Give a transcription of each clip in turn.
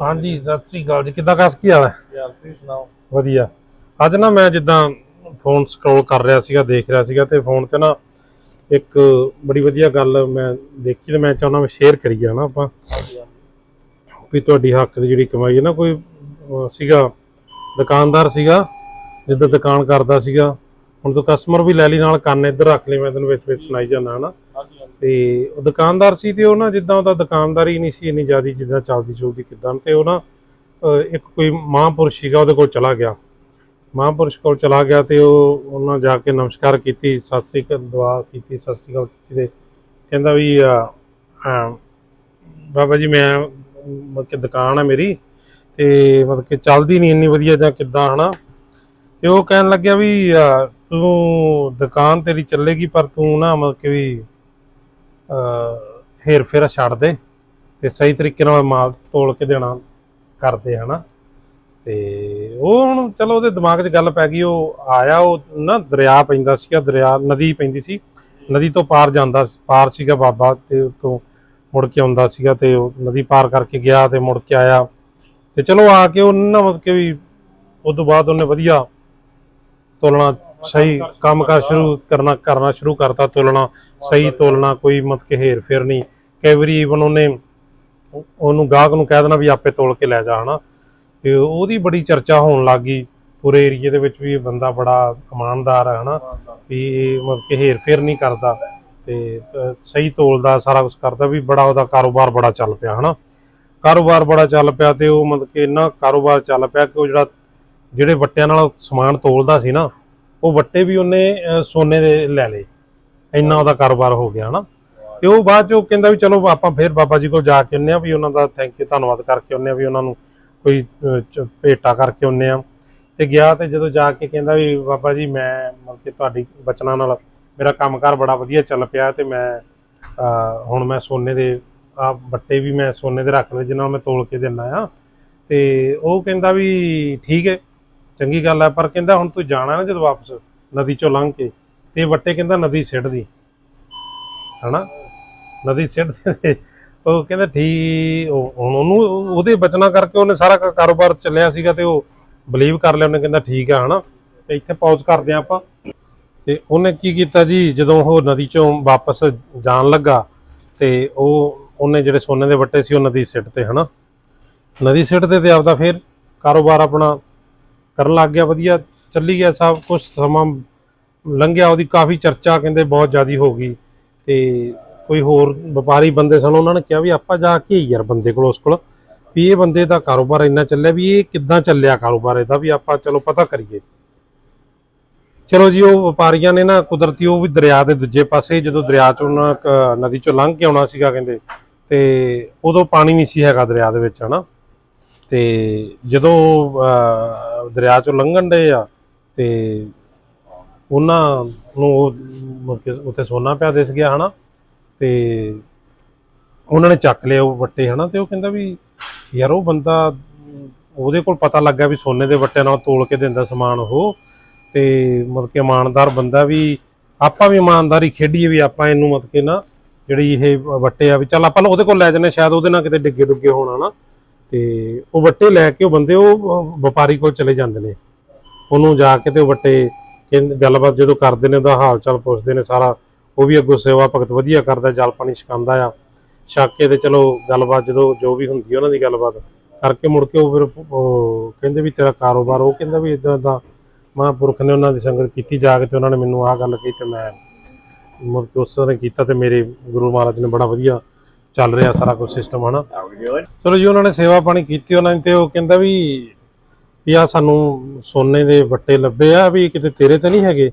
ਹਾਂਜੀ ਸਤਿ ਸ੍ਰੀ ਅਕਾਲ ਜੀ। ਕਿੱਦਾਂ ਕਾਸ ਕੀ ਹਾਲ ਹੈ? ਯਾਰ ਤੁਸੀਂ ਸੁਣਾਓ? ਵਧੀਆ। ਅੱਜ ਨਾ ਮੈਂ ਜਿੱਦਾਂ ਫੋਨ ਸਕਰੋਲ ਕਰ ਰਿਹਾ ਸੀਗਾ ਦੇਖ ਰਿਹਾ ਸੀਗਾ ਤੇ ਫੋਨ ਤੇ ਨਾ ਇੱਕ ਬੜੀ ਵਧੀਆ ਗੱਲ ਮੈਂ ਦੇਖੀ ਤੇ ਮੈਂ ਚਾਹੁੰਦਾ ਮੈਂ ਸ਼ੇਅਰ ਕਰੀਏ ਹਨਾ ਆਪਾਂ। ਵੀ ਤੁਹਾਡੀ ਹੱਕ ਦੀ ਜਿਹੜੀ ਕਮਾਈ ਹੈ ਨਾ ਕੋਈ ਸੀਗਾ ਦੁਕਾਨਦਾਰ ਸੀਗਾ ਜਿੱਦਾਂ ਦੁਕਾਨ ਕਰਦਾ ਸੀਗਾ। ਹੁਣ ਤੂੰ ਕਸਟਮਰ ਵੀ ਲੈ ਲਈ ਨਾਲ ਕੰਨ ਇੱਧਰ ਰੱਖ ਲਈ ਮੈਂ ਤੈਨੂੰ ਵਿੱਚ ਵਿੱਚ ਸੁਣਾਈ ਜਾਂਦਾ ਹਨਾ। ਤੇ ਉਹ ਦੁਕਾਨਦਾਰ ਸੀ ਤੇ ਉਹ ਨਾ ਜਿੱਦਾਂ ਉਹਦਾ ਦੁਕਾਨਦਾਰੀ ਨਹੀਂ ਸੀ ਇੰਨੀ ਜ਼ਿਆਦੀ ਜਿੱਦਾਂ ਚੱਲਦੀ ਚੁਲਦੀ ਕਿਦਾਂ ਤੇ ਉਹ ਨਾ ਇੱਕ ਕੋਈ ਮਹਾਂਪੁਰਸ਼ ਸੀਗਾ ਉਹਦੇ ਕੋਲ ਚਲਾ ਗਿਆ। ਮਹਾਂਪੁਰਸ਼ ਕੋਲ ਚਲਾ ਗਿਆ ਤੇ ਉਹ ਉਹਨਾਂ ਜਾ ਕੇ ਨਮਸਕਾਰ ਕੀਤੀ, ਸਤਿ ਸ੍ਰੀ ਅਕਾਲ, ਦੁਆ ਕੀਤੀ, ਸਤਿ ਸ੍ਰੀ ਅਕਾਲ ਕੀਤੀ ਤੇ ਕਹਿੰਦਾ ਵੀ ਬਾਬਾ ਜੀ ਮੈਂ, ਮਤਲਬ ਕਿ ਦੁਕਾਨ ਆ ਮੇਰੀ ਤੇ ਮਤਲਬ ਕਿ ਚੱਲਦੀ ਨਹੀਂ ਇੰਨੀ ਵਧੀਆ ਜਾਂ ਕਿੱਦਾਂ, ਹਨਾ? ਤੇ ਉਹ ਕਹਿਣ ਲੱਗਿਆ ਵੀ ਤੂੰ ਦੁਕਾਨ ਤੇਰੀ ਚੱਲੇਗੀ ਪਰ ਤੂੰ ਨਾ ਮਤਲਬ ਕਿ ਵੀ ਹੇਰ ਫੇਰ ਛੱਡ ਦੇ ਤੇ ਸਹੀ ਤਰੀਕੇ ਨਾਲ ਮਾਲ ਤੋਲ ਕੇ ਦੇਣਾ ਕਰਦੇ ਹਨਾ? ਤੇ ਉਹ ਹੁਣ ਚਲੋ ਉਹਦੇ ਦਿਮਾਗ 'ਚ ਗੱਲ ਪੈ ਗਈ, ਉਹ ਆਇਆ, ਉਹ ਨਾ ਦਰਿਆ ਪੈਂਦਾ ਸੀਗਾ, ਦਰਿਆ, ਨਦੀ ਪੈਂਦੀ ਸੀ। ਨਦੀ ਤੋਂ ਪਾਰ ਜਾਂਦਾ ਪਾਰ ਸੀਗਾ ਬਾਬਾ ਤੇ ਉਤੋਂ ਮੁੜ ਕੇ ਆਉਂਦਾ ਸੀਗਾ ਤੇ ਉਹ ਨਦੀ ਪਾਰ ਕਰਕੇ ਗਿਆ ਤੇ ਮੁੜ ਕੇ ਆਇਆ। ਤੇ ਚਲੋ ਆ ਕੇ ਉਹ ਨਾ ਮਤਲਬ ਕਿ ਵੀ ਉਸ ਤੋਂ ਬਾਅਦ ਉਹਨੇ ਵਧੀਆ ਤੋਲਣਾ ਸਹੀ ਕੰਮ ਕਰ ਸ਼ੁਰੂ ਕਰਨਾ ਕਰਨਾ ਸ਼ੁਰੂ ਕਰਤਾ ਤੋਲਣਾ ਸਹੀ ਤੋਲਣਾ ਕੋਈ ਮਤ ਕਿ ਹੇਰ ਫੇਰ ਨਹੀਂ। ਕਈ ਵਾਰੀ even ਉਹਨੇ ਉਹ- ਉਹਨੂੰ ਗਾਹਕ ਨੂੰ ਕਹਿ ਦੇਣਾ ਵੀ ਆਪੇ ਤੋਲ ਕੇ ਲੈ ਜਾ ਹਨਾ। ਤੇ ਉਹਦੀ ਬੜੀ ਚਰਚਾ ਹੋਣ ਲੱਗ ਗਈ। ਪੂਰੇ ਏਰੀਏ ਦੇ ਵਿੱਚ ਵੀ ਇਹ ਬੰਦਾ ਬੜਾ ਇਮਾਨਦਾਰ ਹੈ ਹਨਾ। ਵੀ ਇਹ ਮਤਲਬ ਕਿ ਹੇਰ ਫੇਰ ਨਹੀਂ ਕਰਦਾ। ਤੇ ਸਹੀ ਤੋਲਦਾ ਸਾਰਾ ਕੁਝ ਕਰਦਾ ਵੀ ਬੜਾ ਉਹਦਾ ਕਾਰੋਬਾਰ ਬੜਾ ਚੱਲ ਪਿਆ ਹਨਾ। ਕਾਰੋਬਾਰ ਬੜਾ ਚੱਲ ਪਿਆ ਤੇ ਉਹ ਮਤਲਬ ਕਿ ਇੰਨਾ ਕਾਰੋਬਾਰ ਚੱਲ ਪਿਆ ਕਿ ਉਹ ਜਿਹੜਾ ਜਿਹੜੇ ਵੱਟਿਆਂ ਨਾਲ ਸਮਾਨ ਤੋਲਦਾ ਸੀ ਨਾ ਉਹ ਵੱਟੇ ਵੀ ਉਹਨੇ ਸੋਨੇ ਦੇ ਲੈ ਲਏ। ਇੰਨਾ ਉਹਦਾ ਕਾਰੋਬਾਰ ਹੋ ਗਿਆ, ਹਨਾ? ਤੇ ਉਹ ਬਾਅਦ ਚ ਉਹ ਕਹਿੰਦਾ ਵੀ ਚਲੋ ਆਪਾਂ ਫੇਰ ਬਾਬਾ ਜੀ ਕੋਲ ਜਾ ਕੇ ਆਉਂਦੇ ਆ ਵੀ ਉਹਨਾਂ ਦਾ ਥੈਂਕ ਯੂ ਧੰਨਵਾਦ ਕਰਕੇ ਆਉਂਦੇ ਆ ਵੀ ਉਹਨਾਂ ਨੂੰ ਕੋਈ ਚ- ਭੇਟਾ ਕਰਕੇ ਆਉਂਦੇ ਆ ਤੇ ਗਿਆ ਤੇ ਜਦੋਂ ਜਾ ਕੇ ਕਹਿੰਦਾ ਵੀ ਬਾਬਾ ਜੀ, ਮੈਂ ਮਤਲਬ ਕਿ ਤੁਹਾਡੀ ਬਚਨਾਂ ਨਾਲ ਮੇਰਾ ਕੰਮਕਾਰ ਬੜਾ ਵਧੀਆ ਚੱਲ ਪਿਆ ਤੇ ਮੈਂ ਹੁਣ ਮੈਂ ਸੋਨੇ ਦੇ, ਆ ਬੱਟੇ ਵੀ ਮੈਂ ਸੋਨੇ ਦੇ ਰੱਖ ਲਏ ਜਿਨ੍ਹਾਂ ਨੂੰ ਮੈਂ ਤੋਲ ਕੇ ਦਿੰਦਾ ਆ ਤੇ ਉਹ ਕਹਿੰਦਾ ਵੀ ਠੀਕ ਹੈ। ਚੰਗੀ ਗੱਲ ਹੈ, ਪਰ ਕਹਿੰਦਾ ਹੁਣ ਤੂੰ ਜਾਣਾ ਨਾ ਜਦੋਂ ਵਾਪਸ, ਨਦੀ ਚੋਂ ਲੰਘ ਕੇ। ਤੇ ਵੱਟੇ ਕਹਿੰਦਾ ਨਦੀ ਸਿੱਟਦੀ। ਹਨਾ? ਨਦੀ ਸਿੱਟ ਉਹ ਕਹਿੰਦਾ ਠੀਕ ਹੁਣ ਉਹਨੂੰ, ਉਹਦੇ ਬਚਨਾ ਕਰਕੇ ਉਹਨੇ ਸਾਰਾ ਕਾਰੋਬਾਰ ਚੱਲਿਆ ਸੀਗਾ ਤੇ ਉਹ ਬਲੀਵ ਕਰ ਲਿਆ, ਉਹਨੇ ਕਹਿੰਦਾ ਠੀਕ ਆ, ਹਨਾ? ਤੇ ਇੱਥੇ ਪੌਜ਼ ਕਰਦੇ ਹਾਂ ਆਪਾਂ। ਤੇ ਉਹਨੇ ਕੀ ਕੀਤਾ ਜੀ, ਜਦੋਂ ਉਹ ਨਦੀ ਚੋਂ ਵਾਪਸ ਜਾਣ ਲੱਗਾ, ਤੇ ਉਹ, ਉਹਨੇ ਜਿਹੜੇ ਸੋਨੇ ਦੇ ਵੱਟੇ ਸੀ, ਉਹ ਨਦੀ ਸਿੱਟ ਤੇ ਹਨਾ? ਨਦੀ ਸਿੱਟ ਤੇ ਤੇ ਆਪਦਾ ਫੇਰ ਕਾਰੋਬਾਰ ਆਪਣਾ ਕਰਨ ਲੱਗ ਗਿਆ, ਵਧੀਆ ਚੱਲੀ ਗਿਆ ਸਭ ਕੁਝ ਸਮਾਂ ਲੰਘਿਆ, ਉਹਦੀ ਕਾਫੀ ਚਰਚਾ ਕਹਿੰਦੇ ਬਹੁਤ ਜ਼ਿਆਦੀ ਹੋ ਗਈ ਤੇ ਕੋਈ ਹੋਰ ਵਪਾਰੀ ਬੰਦੇ ਸਨ, ਉਹਨਾਂ ਨੇ ਕਿਹਾ ਵੀ ਆਪਾਂ ਜਾ ਕੇ ਯਾਰ ਬੰਦੇ ਕੋਲ, ਉਸ ਕੋਲ ਵੀ ਇਹ ਬੰਦੇ ਦਾ ਕਾਰੋਬਾਰ ਇੰਨਾ ਚੱਲਿਆ ਵੀ ਇਹ ਕਿੱਦਾਂ ਚੱਲਿਆ ਕਾਰੋਬਾਰ ਇਹਦਾ ਵੀ ਆਪਾਂ ਚਲੋ ਪਤਾ ਕਰੀਏ। ਚਲੋ ਜੀ, ਉਹ ਵਪਾਰੀਆਂ ਨੇ ਨਾ ਕੁਦਰਤੀ, ਉਹ ਵੀ ਦਰਿਆ ਦੇ ਦੂਜੇ ਪਾਸੇ, ਜਦੋਂ ਦਰਿਆ ਚੋਂ ਨਾ ਨਦੀ ਚੋਂ ਲੰਘ ਕੇ ਆਉਣਾ ਸੀਗਾ ਕਹਿੰਦੇ ਤੇ ਉਦੋਂ ਪਾਣੀ ਨਹੀਂ ਸੀ ਹੈਗਾ ਦਰਿਆ ਦੇ ਵਿੱਚ, ਹਨਾ? ਤੇ ਜਦੋਂ ਅਹ, ਦਰਿਆ ਚੋਂ ਲੰਘਣ ਦੇ ਆ ਤੇ ਉਹਨਾਂ ਨੂੰ ਉਹ ਮਤਲਬ ਕਿ ਉੱਥੇ ਸੋਨਾ ਪਿਆ ਦਿਸ ਗਿਆ ਹਨਾ? ਤੇ ਉਹਨਾਂ ਨੇ ਚੱਕ ਲਿਆ ਉਹ ਵੱਟੇ ਹਨਾ? ਤੇ ਉਹ ਕਹਿੰਦਾ ਵੀ ਯਾਰ ਉਹ ਬੰਦਾ ਉਹਦੇ ਕੋਲ ਪਤਾ ਲੱਗਾ ਵੀ ਸੋਨੇ ਦੇ ਵੱਟੇ ਨਾਲ ਤੋਲ ਕੇ ਦਿੰਦਾ ਸਮਾਨ ਉਹ ਤੇ ਮਤਲਬ ਕਿ ਇਮਾਨਦਾਰ ਬੰਦਾ ਵੀ ਆਪਾਂ ਵੀ ਇਮਾਨਦਾਰੀ ਖੇਡੀਏ ਵੀ ਆਪਾਂ ਇਹਨੂੰ ਮਤਲਬ ਕਿ ਨਾ ਜਿਹੜੀ ਇਹ ਵੱਟੇ ਆ ਵੀ ਚੱਲ ਆਪਾਂ ਉਹਦੇ ਕੋਲ ਲੈ ਜੰਨੇ ਸ਼ਾਇਦ ਉਹਦੇ ਨਾਲ ਕਿਤੇ ਡਿੱਗੇ ਡੁੱਗੇ ਹੋਣਾ ਨਾ ਤੇ ਉਹ ਵੱਟੇ ਲੈ ਕੇ ਉਹ ਬੰਦੇ ਉਹ ਵਪਾਰੀ ਕੋਲ ਚਲੇ ਜਾਂਦੇ ਨੇ। ਉਹਨੂੰ ਜਾ ਕੇ ਤੇ ਉਹ ਵੱਟੇ ਗੱਲਬਾਤ ਜਦੋਂ ਕਰਦੇ ਨੇ, ਉਹਦਾ ਹਾਲ ਚਾਲ ਪੁੱਛਦੇ ਨੇ ਸਾਰਾ। ਉਹ ਵੀ ਅੱਗੋਂ ਸੇਵਾ ਭਗਤ ਵਧੀਆ ਕਰਦਾ, ਜਲ ਪਾਣੀ ਛਕਾਉਂਦਾ ਆ। ਛਕ ਕੇ ਤੇ ਚਲੋ ਗੱਲਬਾਤ ਜਦੋਂ ਜੋ ਵੀ ਹੁੰਦੀ ਆ ਉਹਨਾਂ ਦੀ ਗੱਲਬਾਤ ਕਰਕੇ ਮੁੜ ਕੇ ਉਹ ਫਿਰ ਕਹਿੰਦੇ ਵੀ ਤੇਰਾ ਕਾਰੋਬਾਰ, ਉਹ ਕਹਿੰਦਾ ਵੀ ਇਦਾਂ ਦਾ ਮਹਾਂਪੁਰਖ ਨੇ ਉਹਨਾਂ ਦੀ ਸੰਗਤ ਕੀਤੀ ਜਾ ਕੇ ਤੇ ਉਹਨਾਂ ਨੇ ਮੈਨੂੰ ਆਹ ਗੱਲ ਕਹੀ ਤੇ ਮੈਂ ਮੁੜ ਕੇ ਉਸ ਤਰ੍ਹਾਂ ਕੀਤਾ ਤੇ ਮੇਰੇ ਗੁਰੂ ਮਹਾਰਾਜ ਨੇ ਬੜਾ ਵਧੀਆ ਚੱਲ ਰਿਹਾ ਸਾਰਾ ਕੁਝ ਸਿਸਟਮ ਹਨਾ? ਚਲੋ ਜੀ ਉਹਨਾਂ ਨੇ ਸੇਵਾ ਪਾਣੀ ਕੀਤੀ ਉਹਨਾਂ ਨੇ ਤੇ ਉਹ ਕਹਿੰਦਾ ਵੀ ਵੀ ਆ ਸਾਨੂੰ ਸੋਨੇ ਦੇ ਵੱਟੇ ਲੱਭੇ ਆ ਵੀ ਕਿਤੇ ਤੇਰੇ ਤੇ ਨਹੀਂ ਹੈਗੇ?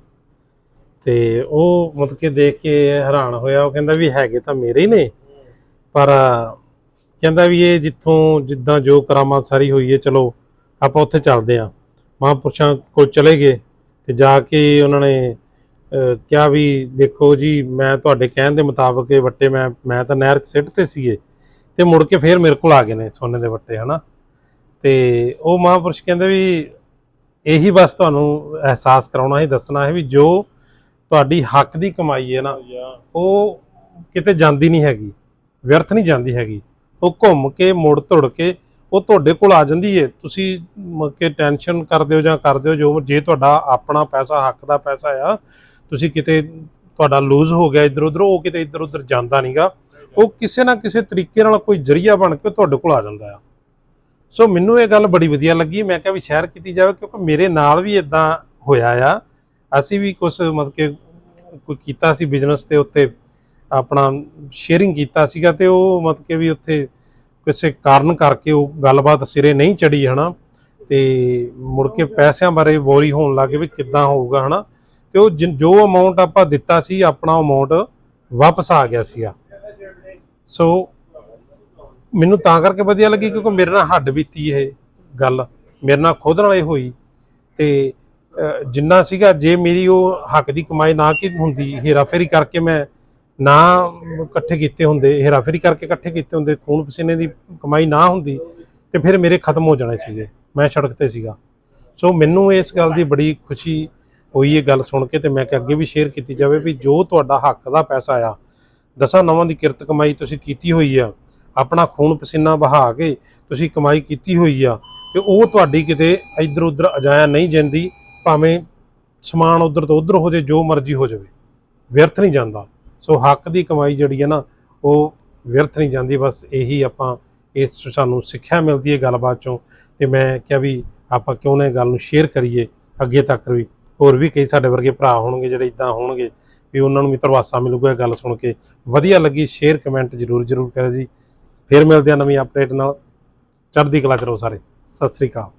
ਤੇ ਉਹ ਮਤਲਬ ਕਿ ਦੇਖ ਕੇ ਹੈਰਾਨ ਹੋਇਆ ਉਹ ਕਹਿੰਦਾ ਵੀ ਹੈਗੇ ਤਾਂ ਮੇਰੇ ਹੀ ਨੇ। ਪਰ ਕਹਿੰਦਾ ਵੀ ਇਹ ਜਿੱਥੋਂ ਜਿੱਦਾਂ ਜੋ ਕਰਾਮਾਤ ਸਾਰੀ ਹੋਈ ਹੈ ਚਲੋ ਆਪਾਂ ਉੱਥੇ ਚੱਲਦੇ ਆਂ ਮਹਾਂਪੁਰਸ਼ਾਂ ਕੋਲ ਚਲੇ ਗਏ ਤੇ ਜਾ ਕੇ ਉਹਨਾਂ ਨੇ ਕਿਹਾ ਵੀ ਦੇਖੋ ਜੀ, ਮੈਂ ਤੁਹਾਡੇ ਕਹਿਣ ਦੇ ਮੁਤਾਬਕ ਇਹ ਵੱਟੇ ਮੈਂ ਮੈਂ ਤਾਂ ਨਹਿਰ 'ਚ ਸਿੱਟ ਤੇ ਸੀਗੇ ਤੇ ਮੁੜ ਕੇ ਫੇਰ ਮੇਰੇ ਕੋਲ ਆ ਗਏ ਨੇ ਸੋਨੇ ਦੇ ਵੱਟੇ, ਹਨਾ? ਤੇ ਉਹ ਮਹਾਂਪੁਰਸ਼ ਕਹਿੰਦੇ ਵੀ ਇਹੀ ਬਸ ਤੁਹਾਨੂੰ ਅਹਿਸਾਸ ਕਰਾਉਣਾ ਹੈ ਦੱਸਣਾ ਹੈ ਵੀ ਜੋ ਤੁਹਾਡੀ ਹੱਕ ਦੀ ਕਮਾਈ ਹੈ ਨਾ, ਉਹ ਕਿਤੇ ਜਾਂਦੀ ਨਹੀਂ ਹੈਗੀ, ਵਿਅਰਥ ਨਹੀਂ ਜਾਂਦੀ ਹੈਗੀ। ਉਹ ਘੁੰਮ ਕੇ, ਮੁੜ ਤੁੜ ਕੇ ਉਹ ਤੁਹਾਡੇ ਕੋਲ ਆ ਜਾਂਦੀ ਹੈ। ਤੁਸੀਂ ਮ- ਕਿ ਟੈਨਸ਼ਨ ਕਰਦੇ ਹੋ ਜਾਂ ਕਰਦੇ ਹੋ ਜੋ, ਜੇ ਤੁਹਾਡਾ ਆਪਣਾ ਪੈਸਾ, ਹੱਕ ਦਾ ਪੈਸਾ ਆ ਤੁਸੀਂ ਕਿਤੇ ਤੁਹਾਡਾ ਲੂਜ਼ ਹੋ ਗਿਆ ਇੱਧਰ ਉੱਧਰ, ਉਹ ਕਿਤੇ ਇੱਧਰ ਉੱਧਰ ਜਾਂਦਾ ਨਹੀਂਗਾ ਉਹ ਕਿਸੇ ਨਾ ਕਿਸੇ ਤਰੀਕੇ ਨਾਲ ਕੋਈ ਜਰੀਆ ਬਣ ਕੇ ਤੁਹਾਡੇ ਕੋਲ ਆ ਜਾਂਦਾ ਆ। ਸੋ ਮੈਨੂੰ ਇਹ ਗੱਲ ਬੜੀ ਵਧੀਆ ਲੱਗੀ, ਮੈਂ ਕਿਹਾ ਵੀ ਸ਼ੇਅਰ ਕੀਤੀ ਜਾਵੇ, ਕਿਉਂਕਿ ਮੇਰੇ ਨਾਲ ਵੀ ਇਦਾਂ ਹੋਇਆ ਆ। ਅਸੀਂ ਵੀ ਕੁਝ ਮਤਲਬ ਕਿ ਕੋਈ ਕੀਤਾ ਸੀ ਬਿਜ਼ਨਸ ਦੇ ਉੱਤੇ, ਆਪਣਾ ਸ਼ੇਅਰਿੰਗ ਕੀਤਾ ਸੀਗਾ ਤੇ ਉਹ ਮਤਲਬ ਕਿ ਵੀ ਉੱਥੇ ਕਿਸੇ ਕਾਰਨ ਕਰਕੇ ਉਹ ਗੱਲਬਾਤ ਸਿਰੇ ਨਹੀਂ ਚੜੀ ਹਨਾ। ਤੇ ਮੁੜ ਕੇ ਪੈਸਿਆਂ ਬਾਰੇ ਬੋਰੀ ਹੋਣ ਲੱਗੇ ਵੀ ਕਿੱਦਾਂ ਹੋਊਗਾ, ਹਨਾ। ਤੇ ਉਹ ਜੋ ਅਮਾਉਂਟ ਆਪਾਂ ਦਿੱਤਾ ਸੀ, ਆਪਣਾ ਅਮਾਉਂਟ ਵਾਪਸ ਆ ਗਿਆ ਸੀਗਾ। ਸੋ ਮੈਨੂੰ ਤਾਂ ਕਰਕੇ ਵਧੀਆ ਲੱਗੀ ਕਿਉਂਕਿ ਮੇਰੇ ਨਾਲ ਹੱਡ ਬੀਤੀ ਇਹ ਗੱਲ। ਮੇਰੇ ਨਾਲ ਖੁਦ ਨਾਲ ਇਹ ਹੋਈ। ਤੇ ਜਿੰਨਾ ਸੀਗਾ, ਜੇ ਮੇਰੀ ਉਹ ਹੱਕ ਦੀ ਕਮਾਈ ਨਾ ਕੀ ਹੁੰਦੀ, ਹੇਰਾਫੇਰੀ ਕਰਕੇ ਮੈਂ ਨਾ ਇਕੱਠੇ ਕੀਤੇ ਹੁੰਦੇ, ਹੇਰਾਫੇਰੀ ਕਰਕੇ ਇਕੱਠੇ ਕੀਤੇ ਹੁੰਦੇ, ਖੂਨ ਪਸੀਨੇ ਦੀ ਕਮਾਈ ਨਾ ਹੁੰਦੀ, ਤੇ ਫਿਰ ਮੇਰੇ ਖਤਮ ਹੋ ਜਾਣੇ ਸੀਗੇ। ਮੈਂ ਸੜਕ ਤੇ ਸੀਗਾ। ਸੋ ਮੈਨੂੰ ਇਸ ਗੱਲ ਦੀ ਬੜੀ ਖੁਸ਼ੀ ਹੋਈ ਇਹ ਗੱਲ ਸੁਣ ਕੇ ਤੇ ਮੈਂ ਕਿ ਅੱਗੇ ਵੀ ਸ਼ੇਅਰ ਕੀਤੀ ਜਾਵੇ ਵੀ ਜੋ ਤੁਹਾਡਾ ਹੱਕ ਦਾ ਪੈਸਾ ਆ, ਦਸਾਂ ਨਵਾਂ ਦੀ ਕਿਰਤ ਕਮਾਈ ਤੁਸੀਂ ਕੀਤੀ ਹੋਈ ਆ, ਆਪਣਾ ਖੂਨ ਪਸੀਨਾ ਬਹਾ ਕੇ ਤੁਸੀਂ ਕਮਾਈ ਕੀਤੀ ਹੋਈ ਆ, ਤੇ ਉਹ ਤੁਹਾਡੀ ਕਿਤੇ ਇੱਧਰ ਉੱਧਰ ਅਜਾਇਆ ਨਹੀਂ ਜਾਂਦੀ, ਭਾਵੇਂ ਸਮਾਨ ਉੱਧਰ ਤੋਂ ਉੱਧਰ ਹੋ ਜੇ ਜੋ ਮਰਜ਼ੀ ਹੋ ਜਾਵੇ, ਵਿਅਰਥ ਨਹੀਂ ਜਾਂਦਾ। ਸੋ ਹੱਕ ਦੀ ਕਮਾਈ ਜਿਹੜੀ ਹੈ ਨਾ, ਉਹ ਵਿਅਰਥ ਨਹੀਂ ਜਾਂਦੀ, ਬਸ ਇਹੀ ਆਪਾਂ ਇਸ 'ਚੋਂ ਸਾਨੂੰ ਸਿੱਖਿਆ ਮਿਲਦੀ ਹੈ ਗੱਲਬਾਤ ਚੋਂ, ਤੇ ਮੈਂ ਕਿਹਾ ਵੀ ਆਪਾਂ ਕਿਉਂ ਨਾ ਗੱਲ ਨੂੰ ਸ਼ੇਅਰ ਕਰੀਏ, ਅੱਗੇ ਤੱਕ ਵੀ। ਹੋਰ ਵੀ ਕਈ ਸਾਡੇ ਵਰਗੇ ਭਰਾ ਹੋਣਗੇ ਜਿਹੜੇ ਇਦਾਂ ਹੋਣਗੇ ਵੀ ਉਹਨਾਂ ਨੂੰ ਵੀ ਧਰਵਾਸਾ ਮਿਲੂਗਾ ਇਹ ਗੱਲ ਸੁਣ ਕੇ। ਵਧੀਆ ਲੱਗੀ ਸ਼ੇਅਰ ਕਮੈਂਟ ਜਰੂਰ ਜਰੂਰ ਕਰਿਓ ਜੀ। ਫਿਰ ਮਿਲਦੇ ਆ ਨਵੀਂ ਅਪਡੇਟ ਨਾਲ। ਚੜ੍ਹਦੀ ਕਲਾ ਚ ਸਾਰੇ। ਸਤਿ ਸ੍ਰੀ ਅਕਾਲ।